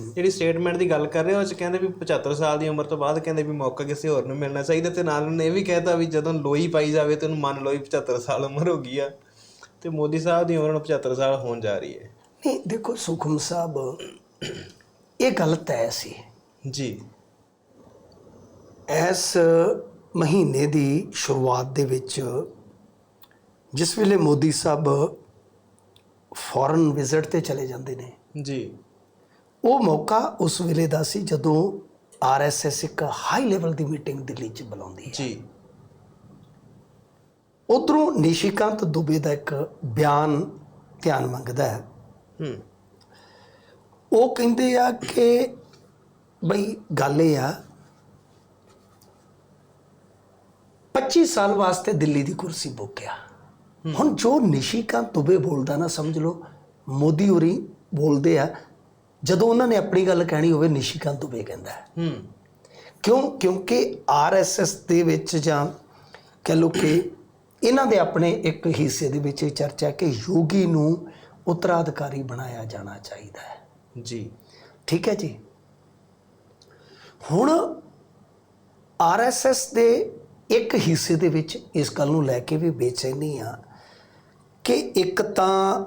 ਜਿਹੜੀ ਸਟੇਟਮੈਂਟ ਦੀ ਗੱਲ ਕਰ ਰਹੇ ਹੋ ਉਹ ਚ ਕਹਿੰਦੇ ਵੀ 75 ਸਾਲ ਦੀ ਉਮਰ ਤੋਂ ਬਾਅਦ ਕਹਿੰਦੇ ਵੀ ਮੌਕਾ ਕਿਸੇ ਹੋਰ ਨੂੰ ਮਿਲਣਾ ਚਾਹੀਦਾ ਤੇ ਨਾਲ ਉਹਨੇ ਇਹ ਵੀ ਕਹਿਤਾ ਵੀ ਜਦੋਂ ਲੋਈ ਪਾਈ ਜਾਵੇ ਤੇ ਉਹਨੂੰ ਮੰਨ ਲਓ ਵੀ 75 ਸਾਲ ਉਮਰ ਹੋ ਗਈ ਆ। ਤੇ ਮੋਦੀ ਸਾਹਿਬ ਦੀ ਉਮਰ ਹੁਣ 75 ਸਾਲ ਹੋਣ ਜਾ ਰਹੀ ਹੈ। ਨਹੀਂ ਦੇਖੋ ਸੁਖਮ ਸਾਹਿਬ ਇਹ ਗੱਲ ਤੈਅ ਸੀ। ਜੀ। ਇਸ ਮਹੀਨੇ ਦੀ ਸ਼ੁਰੂਆਤ ਦੇ ਵਿੱਚ ਜਿਸ ਵੇਲੇ ਮੋਦੀ ਸਾਹਿਬ ਫੋਰਨ ਵਿਜ਼ਿਟ ਤੇ ਚਲੇ ਜਾਂਦੇ ਨੇ ਜੀ। ਉਹ ਮੌਕਾ ਉਸ ਵੇਲੇ ਦਾ ਸੀ ਜਦੋਂ ਆਰਐਸਐਸ ਇੱਕ ਹਾਈ ਲੈਵਲ ਦੀ ਮੀਟਿੰਗ ਦਿੱਲੀ 'ਚ ਬੁਲਾਉਂਦੀ ਹੈ। ਜੀ। ਉਧਰੋਂ ਨਿਸ਼ਿਕਾਂਤ ਦੁਬੇ ਦਾ ਇੱਕ ਬਿਆਨ ਧਿਆਨ ਮੰਗਦਾ ਹੈ। ਹੂੰ। ਉਹ ਕਹਿੰਦੇ ਆ ਕਿ ਬਈ ਗੱਲ ਇਹ ਆ 25 ਸਾਲ ਵਾਸਤੇ ਦਿੱਲੀ ਦੀ ਕੁਰਸੀ ਬੁੱਕ ਆ। ਹੁਣ ਜੋ ਨਿਸ਼ਿਕਾਂਤ ਦੁਬੇ ਬੋਲਦਾ ਨਾ ਸਮਝ ਲਓ ਮੋਦੀ ਹੋਰੀ ਬੋਲਦੇ ਆ ਜਦੋਂ ਉਹਨਾਂ ਨੇ ਆਪਣੀ ਗੱਲ ਕਹਿਣੀ ਹੋਵੇ ਨਿਸ਼ਿਕਾਂਤ ਦੁਬੇ ਕਹਿੰਦਾ ਹੈ। ਕਿਉਂ? ਕਿਉਂਕਿ ਆਰਐਸਐਸ ਦੇ ਵਿੱਚ ਜਾਂ ਕਹ ਲੋ ਕਿ ਇਹਨਾਂ ਦੇ ਆਪਣੇ ਇੱਕ ਹਿੱਸੇ ਦੇ ਵਿੱਚ ਚਰਚਾ ਕਿ ਯੋਗੀ ਨੂੰ ਉੱਤਰਾਧਿਕਾਰੀ ਬਣਾਇਆ ਜਾਣਾ ਚਾਹੀਦਾ ਹੈ। ਜੀ। ਠੀਕ ਹੈ ਜੀ? ਹੁਣ ਆਰਐਸਐਸ ਦੇ ਇੱਕ ਹਿੱਸੇ ਦੇ ਵਿੱਚ ਇਸ ਗੱਲ ਨੂੰ ਲੈ ਕੇ ਵੀ ਬੇਚੈਨੀ ਆ ਕਿ ਇੱਕ ਤਾਂ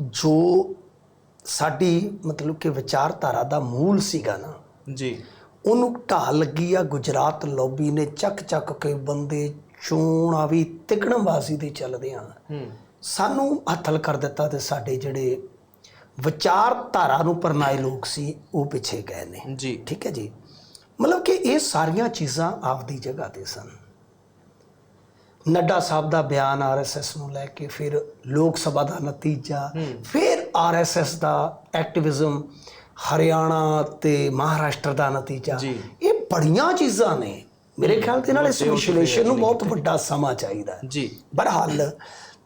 ਜੋ ਸਾਡੀ ਮਤਲਬ ਕਿ ਵਿਚਾਰਧਾਰਾ ਦਾ ਮੂਲ ਸੀਗਾ ਨਾ। ਜੀ। ਉਹਨੂੰ ਢਾਹ ਲੱਗੀ ਆ ਗੁਜਰਾਤ ਲੋਬੀ ਨੇ ਚੱਕ ਚੱਕ ਕੇ ਬੰਦੇ ਚੋਣਾਂ ਵੀ ਤਿਕਣਬਾਜ਼ੀ ਦੇ ਚੱਲਦੇ ਆ। ਸਾਨੂੰ ਹੱਥਲ ਕਰ ਦਿੱਤਾ ਤੇ ਸਾਡੇ ਜਿਹੜੇ ਵਿਚਾਰਧਾਰਾ ਨੂੰ ਪਰਨਾਏ ਲੋਕ ਸੀ ਉਹ ਪਿੱਛੇ ਗਏ ਨੇ। ਜੀ। ਠੀਕ ਹੈ ਜੀ? ਮਤਲਬ ਕਿ ਇਹ ਸਾਰੀਆਂ ਚੀਜ਼ਾਂ ਆਪਦੀ ਜਗ੍ਹਾ ਤੇ ਸਨ। ਨੱਡਾ ਸਾਹਿਬ ਦਾ ਬਿਆਨ ਆਰਐਸਐਸ ਨੂੰ ਲੈ ਕੇ ਫਿਰ ਲੋਕ ਸਭਾ ਦਾ ਨਤੀਜਾ ਫਿਰ ਆਰਐਸਐਸ ਦਾ ਐਕਟਿਵਿਜ਼ਮ ਹਰਿਆਣਾ ਤੇ ਮਹਾਰਾਸ਼ਟਰ ਦਾ ਨਤੀਜਾ। ਇਹ ਬੜੀਆਂ ਚੀਜ਼ਾਂ ਨੇ। ਮੇਰੇ ਖਿਆਲ ਦੇ ਨਾਲ ਇਸ ਵਿਸ਼ਲੇਸ਼ਣ ਨੂੰ ਬਹੁਤ ਵੱਡਾ ਸਮਾਂ ਚਾਹੀਦਾ ਜੀ। ਬਹਰਹਾਲ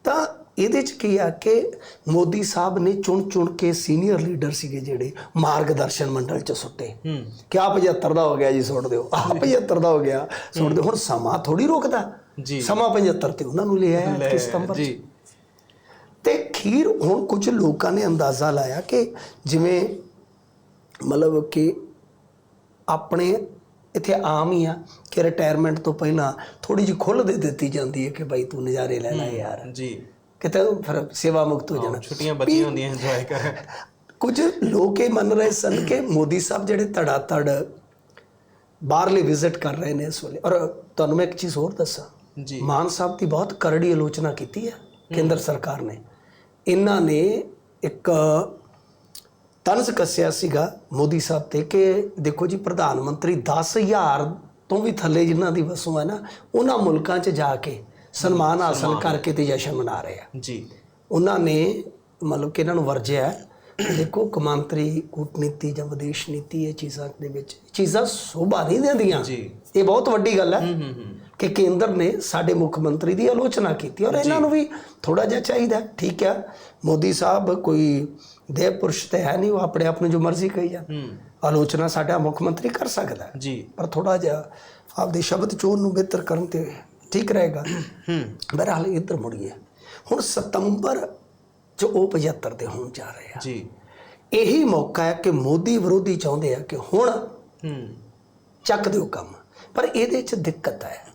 ਤਾਂ ਇਹਦੇ ਚ ਕੀ ਆ ਕਿ ਮੋਦੀ ਸਾਹਿਬ ਨੇ ਚੁਣ ਚੁਣ ਕੇ ਸੀਨੀਅਰ ਲੀਡਰ ਸੀਗੇ ਜਿਹੜੇ ਮਾਰਗਦਰਸ਼ਨ ਮੰਡਲ ਚ ਸੁੱਟੇ। ਹੂੰ। ਕਿ ਆ 75 ਦਾ ਹੋ ਗਿਆ ਜੀ ਸੁੱਟ ਦਿਓ। ਆ 75 ਦਾ ਹੋ ਗਿਆ ਸੁੱਟ ਦਿਓ। ਹੁਣ ਸਮਾਂ ਥੋੜੀ ਰੋਕਦਾ। ਜੀ। ਸਮਾਂ 75 ਤੇ ਉਹਨਾਂ ਨੂੰ ਲਿਆ ਲੈ, ਕਿ ਸਤੰਬਰ 'ਚ। ਜੀ। ਤੇ ਖੀਰ ਹੁਣ ਕੁਝ ਲੋਕਾਂ ਨੇ ਅੰਦਾਜ਼ਾ ਲਾਇਆ ਕਿ ਜਿਵੇਂ ਮਤਲਬ ਕਿ ਆਪਣੇ ਇੱਥੇ ਆਮ ਹੀ ਆ ਕਿ ਰਿਟਾਇਰਮੈਂਟ ਤੋਂ ਪਹਿਲਾਂ ਥੋੜੀ ਜਿਹੀ ਖੁੱਲ੍ਹ ਦੇ ਦਿੱਤੀ ਜਾਂਦੀ ਹੈ ਕਿ ਭਾਈ ਤੂੰ ਨਜ਼ਾਰੇ ਲੈ ਲੈ ਯਾਰ। ਜੀ। ਕਿਤੇ ਫਿਰ ਸੇਵਾ ਮੁਕਤ ਹੋ ਜਾਣਾ। ਛੁੱਟੀਆਂ ਬੱਚੀਆਂ ਹੁੰਦੀਆਂ ਇੰਜੋਏ ਕਰ। ਕੁਝ ਲੋਕ ਇਹ ਮੰਨ ਰਹੇ ਸਨ ਕਿ ਮੋਦੀ ਸਾਹਿਬ ਜਿਹੜੇ ਧੜਾ ਧੜ ਬਾਹਰਲੇ ਵਿਜ਼ਿਟ ਕਰ ਰਹੇ ਨੇ ਇਸ ਵੇਲੇ। ਔਰ ਤੁਹਾਨੂੰ ਮੈਂ ਇੱਕ ਚੀਜ਼ ਹੋਰ ਦੱਸਾਂ। ਜੀ। ਮਾਨ ਸਾਹਿਬ ਦੀ ਬਹੁਤ ਕਰੜੀ ਆਲੋਚਨਾ ਕੀਤੀ ਹੈ। ਕੇਂਦਰ ਸਰਕਾਰ ਨੇ। ਇਹਨਾਂ ਨੇ ਇੱਕ ਤਨਸ ਕੱਸਿਆ ਸੀਗਾ ਮੋਦੀ ਸਾਹਿਬ ਤੇ ਕਿ ਦੇਖੋ ਜੀ ਪ੍ਰਧਾਨ ਮੰਤਰੀ 10000 ਤੋਂ ਵੀ ਥੱਲੇ ਜਿਨ੍ਹਾਂ ਦੀ ਵਸੋਂ ਹੈ ਨਾ ਉਹਨਾਂ ਮੁਲਕਾਂ 'ਚ ਜਾ ਕੇ ਸਨਮਾਨ ਹਾਸਲ ਕਰਕੇ ਤੇ ਜਸ਼ਨ ਮਨਾ ਰਹੇ ਆ। ਜੀ। ਉਹਨਾਂ ਨੇ ਮਤਲਬ ਕਿ ਇਹਨਾਂ ਨੂੰ ਵਰਜਿਆ ਦੇਖੋ ਕਮਾਂਤਰੀ ਕੂਟਨੀਤੀ ਜਾਂ ਵਿਦੇਸ਼ ਨੀਤੀ ਇਹ ਚੀਜ਼ਾਂ ਦੇ ਵਿੱਚ ਚੀਜ਼ਾਂ ਸੋਭਾ ਨਹੀਂ ਦਿੰਦੀਆਂ। ਜੀ। ਇਹ ਬਹੁਤ ਵੱਡੀ ਗੱਲ ਹੈ। ਹੂੰ ਹੂੰ ਹੂੰ। ਕਿ ਕੇਂਦਰ ਨੇ ਸਾਡੇ ਮੁੱਖ ਮੰਤਰੀ ਦੀ ਆਲੋਚਨਾ ਕੀਤੀ ਔਰ ਇਹਨਾਂ ਨੂੰ ਵੀ ਥੋੜਾ ਜਿਹਾ ਚਾਹੀਦਾ। ਠੀਕ ਹੈ ਮੋਦੀ ਸਾਹਿਬ ਕੋਈ ਦੇਵ ਪੁਰਸ਼ ਤੇ ਹੈ ਨਹੀਂ ਉਹ ਆਪਣੇ ਆਪ ਨੂੰ ਜੋ ਮਰਜ਼ੀ ਕਹੀ ਜਾ ਆਲੋਚਨਾ ਸਾਡਾ ਮੁੱਖ ਮੰਤਰੀ ਕਰ ਸਕਦਾ ਜੀ। ਪਰ ਥੋੜਾ ਜਿਹਾ ਆਪਦੇ ਸ਼ਬਦ ਚੋਣ ਨੂੰ ਬਿਹਤਰ ਕਰਨ ਤੇ ਠੀਕ ਰਹੇਗਾ। ਹੂੰ। ਬਹਰਹਾਲ ਇੱਧਰ ਮੁੜੀਏ। ਹੁਣ ਸਤੰਬਰ ਚ ਉਹ 75 ਤੇ ਹੋਣ ਜਾ ਰਹੇ ਆ। ਜੀ। ਇਹੀ ਮੌਕਾ ਹੈ ਕਿ ਮੋਦੀ ਵਿਰੋਧੀ ਚਾਹੁੰਦੇ ਆ ਕਿ ਹੁਣ ਹੂੰ। ਚੱਕ ਦਿਓ ਕੰਮ। ਪਰ ਇਹਦੇ ਚ ਦਿੱਕਤ ਹੈ।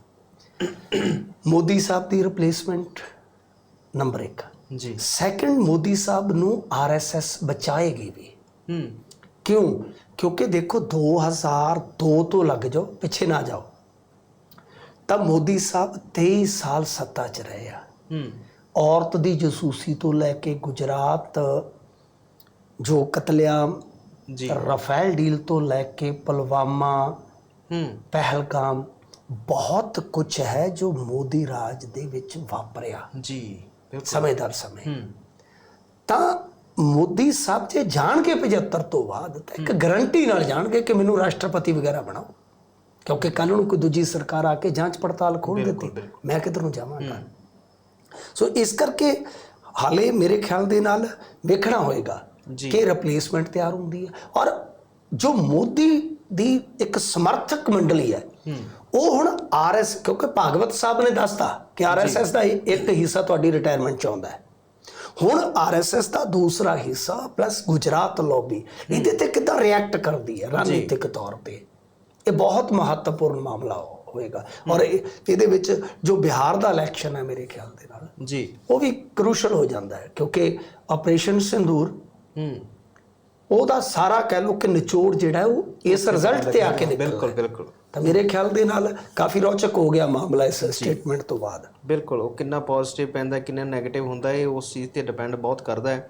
ਮੋਦੀ ਸਾਹਿਬ ਦੀ ਰਿਪਲੇਸਮੈਂਟ ਨੰਬਰ 1 ਜੀ। ਸੈਕੰਡ ਮੋਦੀ ਸਾਹਿਬ ਨੂੰ ਆਰਐਸਐਸ ਬਚਾਏਗੀ ਵੀ। ਹੂੰ। ਕਿਉਂ? ਕਿਉਂਕਿ ਦੇਖੋ 2002 ਤੋਂ ਲੱਗ ਜਾਓ ਪਿੱਛੇ ਨਾ ਜਾਓ। ਤਾਂ ਮੋਦੀ ਸਾਹਿਬ 23 ਸਾਲ ਸੱਤਾ 'ਚ ਰਹੇ ਆ। ਹੂੰ। ਔਰਤ ਦੀ ਜਸੂਸੀ ਤੋਂ ਲੈ ਕੇ ਗੁਜਰਾਤ ਜੋ ਕਤਲੇਆਮ ਜੀ। ਰਫੇਲ ਡੀਲ ਤੋਂ ਲੈ ਕੇ ਪੁਲਵਾਮਾ ਹੂੰ। ਪਹਿਲਗਾਮ ਬਹੁਤ ਕੁਝ ਹੈ ਜੋ ਮੋਦੀ ਰਾਜ ਦੇ ਵਿੱਚ ਵਾਪਰਿਆ। ਜੀ ਬਿਲਕੁਲ। ਸਮੇਂ ਦਰ ਸਮੇਂ। ਤਾਂ ਮੋਦੀ ਸਾਹਿਬ ਜੇ ਜਾਣਗੇ 75 ਤੋਂ ਬਾਅਦ ਤਾਂ ਇੱਕ ਗਾਰੰਟੀ ਨਾਲ ਜਾਣਗੇ ਕਿ ਮੈਨੂੰ ਰਾਸ਼ਟਰਪਤੀ ਵਗੈਰਾ ਬਣਾਓ। ਕਿਉਂਕਿ ਕੱਲ ਨੂੰ ਕੋਈ ਦੂਜੀ ਸਰਕਾਰ ਆ ਕੇ ਜਾਂਚ ਪੜਤਾਲ ਖੋਲ ਦਿੱਤੀ। ਮੈਂ ਕਿੱਧਰ ਨੂੰ ਜਾਵਾਂਗਾ ਸੋ ਇਸ ਕਰਕੇ ਹਾਲੇ ਮੇਰੇ ਖਿਆਲ ਦੇ ਨਾਲ ਵੇਖਣਾ ਹੋਏਗਾ। ਕਿ ਰਿਪਲੇਸਮੈਂਟ ਤਿਆਰ ਹੁੰਦੀ ਹੈ। ਔਰ ਜੋ ਮੋਦੀ ਦੀ ਇੱਕ ਸਮਰਥਕ ਮੰਡਲੀ ਹੈ। ਉਹ ਹੁਣ ਆਰਐਸ ਕਿਉਂਕਿ ਭਾਗਵਤ ਸਾਹਿਬ ਨੇ ਦੱਸਤਾ ਕਿ ਆਰਐਸਐਸ ਦਾ ਇੱਕ ਹਿੱਸਾ ਤੁਹਾਡੀ ਰਿਟਾਇਰਮੈਂਟ ਚਾਹੁੰਦਾ ਹੈ। ਹੁਣ ਆਰਐਸਐਸ ਦਾ ਦੂਸਰਾ ਹਿੱਸਾ ਪਲੱਸ ਗੁਜਰਾਤ ਲੌਬੀ ਇਹਦੇ ਤੇ ਕਿੱਦਾਂ ਰਿਐਕਟ ਕਰਦੀ ਹੈ ਰਣਨੀਤਿਕ ਤੌਰ ਤੇ? ਇਹ ਬਹੁਤ ਮਹੱਤਵਪੂਰਨ ਮਾਮਲਾ ਹੋਏਗਾ ਔਰ ਇਹ- ਇਹਦੇ ਵਿੱਚ ਜੋ ਬਿਹਾਰ ਦਾ ਇਲੈਕਸ਼ਨ ਹੈ ਮੇਰੇ ਖਿਆਲ ਦੇ ਨਾਲ ਜੀ। ਉਹ ਵੀ ਕ੍ਰੂਸ਼ਲ ਹੋ ਜਾਂਦਾ ਹੈ ਕਿਉਂਕਿ ਆਪਰੇਸ਼ਨ ਸਿੰਦੂਰ ਹੂੰ। ਉਹਦਾ ਸਾਰਾ ਕਹਿ ਲਓ ਕਿ ਨਿਚੋੜ ਜਿਹੜਾ ਉਹ ਇਸ ਰਿਜ਼ਲਟ ਤੇ ਆ ਕੇ ਨਿਕਲਦਾ ਬਿਲਕੁਲ। ਬਿਲਕੁਲ। ਤਾਂ ਮੇਰੇ ਖਿਆਲ ਦੇ ਨਾਲ ਕਾਫੀ ਰੌਚਕ ਹੋ ਗਿਆ ਮਾਮਲਾ ਇਸ ਸਟੇਟਮੈਂਟ ਤੋਂ ਬਾਅਦ। ਬਿਲਕੁਲ ਉਹ ਕਿੰਨਾ ਪੋਜ਼ਿਟਿਵ ਪੈਂਦਾ ਕਿੰਨਾ 네ਗੇਟਿਵ ਹੁੰਦਾ ਹੈ ਉਸ ਚੀਜ਼ ਤੇ ਡਿਪੈਂਡ ਬਹੁਤ ਕਰਦਾ ਹੈ।